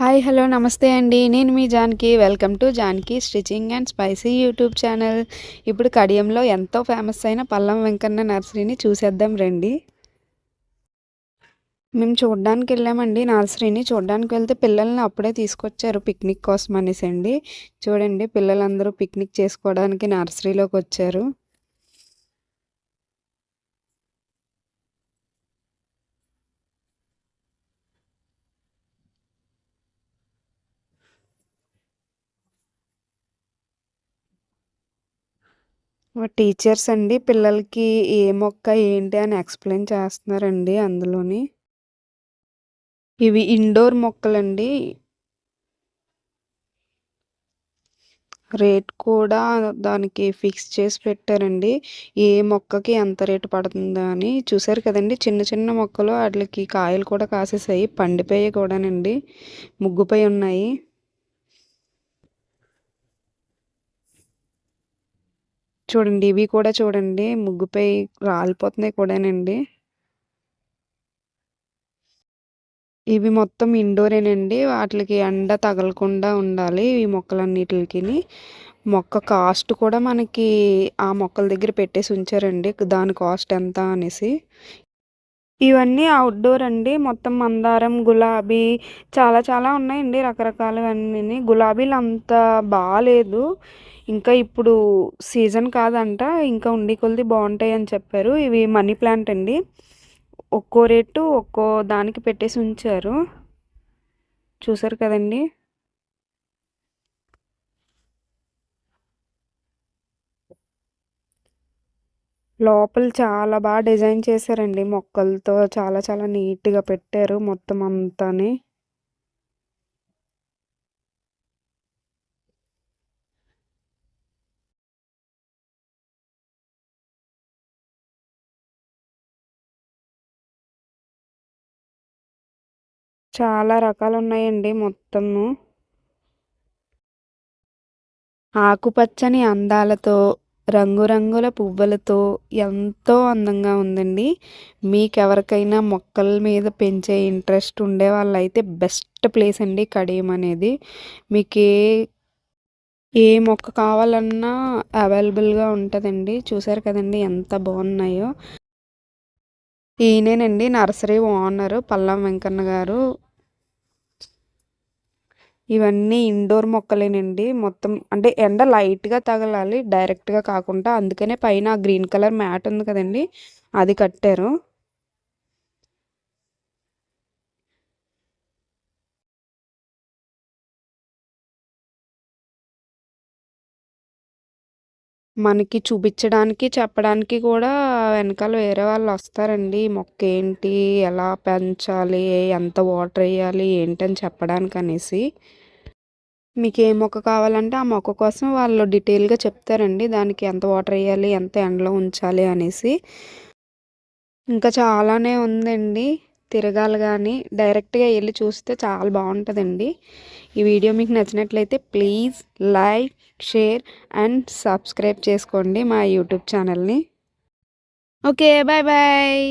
Hi hello నమస్తే అండి. నేను మీ Janki. Welcome to Janki stitching and spicy YouTube channel. ఇప్పుడు కడియంలో ఎంతో ఫేమస్ అయిన పల్లం వెంకన్న నర్సరీని చూసేద్దాం రండి. మేము చూడడానికి వెళ్ళామండి. నర్సరీని చూడడానికి వెళ్తే పిల్లల్ని అప్పుడే తీసుకొచ్చారు పిక్నిక్ కోసం అనేసి అండి చూడండి పిల్లలందరూ పిక్నిక్ చేసుకోవడానికి నర్సరీలోకి వచ్చారు. టీచర్స్ అండి పిల్లలకి ఏ మొక్క ఏంటి అని ఎక్స్ప్లెయిన్ చేస్తున్నారండి అందులోని. ఇవి ఇండోర్ మొక్కలండి. రేట్ కూడా దానికి ఫిక్స్ చేసి పెట్టారండి. ఏ మొక్కకి ఎంత రేటు పడుతుందో అని. చూసారు కదండి చిన్న చిన్న మొక్కలు వాటికి కాయలు కూడా కాసేసాయి పండిపోయి కూడానండి. ముగ్గుపై ఉన్నాయి. చూడండి ఇవి కూడా చూడండి. ముగ్గుపై రాలిపోతున్నాయి కూడానండి. ఇవి మొత్తం ఇండోరేనండి. వాటికి ఎండ తగలకుండా ఉండాలి ఈ మొక్కలన్నిటికి మొక్క కాస్ట్ కూడా మనకి ఆ మొక్కల దగ్గర పెట్టేసి ఉంచారండి. దాని కాస్ట్ ఎంత అనేసి. ఇవన్నీ అవుట్డోర్ అండి. మొత్తం మందారం గులాబీ చాలా చాలా ఉన్నాయండి రకరకాలవన్నీ గులాబీలు అంత బాగాలేదు ఇంకా ఇప్పుడు సీజన్ కాదంట. ఇంకా ఉండి కొలిది బాగుంటాయి అని చెప్పారు. ఇవి మనీ ప్లాంట్ అండి. ఒక్కో రేటు ఒక్కో దానికి పెట్టేసి ఉంచారు. చూసారు కదండి. లోపల చాలా బాగా డిజైన్ చేశారండి. మొక్కలతో చాలా చాలా నీట్గా పెట్టారు మొత్తం అంతాని. చాలా రకాలు ఉన్నాయండి మొత్తము. ఆకుపచ్చని అందాలతో రంగురంగుల పువ్వులతో ఎంతో అందంగా ఉందండి. మీకు ఎవరికైనా మొక్కల మీద పెంచే ఇంట్రెస్ట్ ఉండే వాళ్ళైతే బెస్ట్ ప్లేస్ అండి కడియం అనేది. మీకు ఏ ఏ మొక్క కావాలన్నా అవైలబుల్గా ఉంటుందండి. చూసారు కదండి ఎంత బాగున్నాయో. ఈయనేనండి నర్సరీ ఓనరు పల్లం వెంకన్న గారు. ఇవన్నీ ఇండోర్ మొక్కలేనండి. మొత్తం అంటే ఎండ లైట్గా తగలాలి డైరెక్ట్గా కాకుండా అందుకనే పైన గ్రీన్ కలర్ మ్యాట్ ఉంది కదండి అది కట్టారు. మనకి చూపించడానికి చెప్పడానికి కూడా వెనకాల వేరే వాళ్ళు వస్తారండి. మొక్క ఏంటి? ఎలా పెంచాలి? ఎంత వాటర్ వేయాలి? ఏంటని చెప్పడానికి అనేసి. మీకు ఏ మొక్క కావాలంటే ఆ మొక్క కోసం వాళ్ళు డీటెయిల్గా చెప్తారండి. దానికి ఎంత వాటర్ వేయాలి? ఎంత ఎండలో ఉంచాలి? అనేసి. ఇంకా చాలానే ఉందండి. తిరగాలి కానీ డైరెక్ట్గా వెళ్ళి చూస్తే చాలా బాగుంటుందండి. ఈ వీడియో మీకు నచ్చినట్లయితే please like share and subscribe చేసుకోండి మా యూట్యూబ్ ఛానల్ని. Okay bye bye.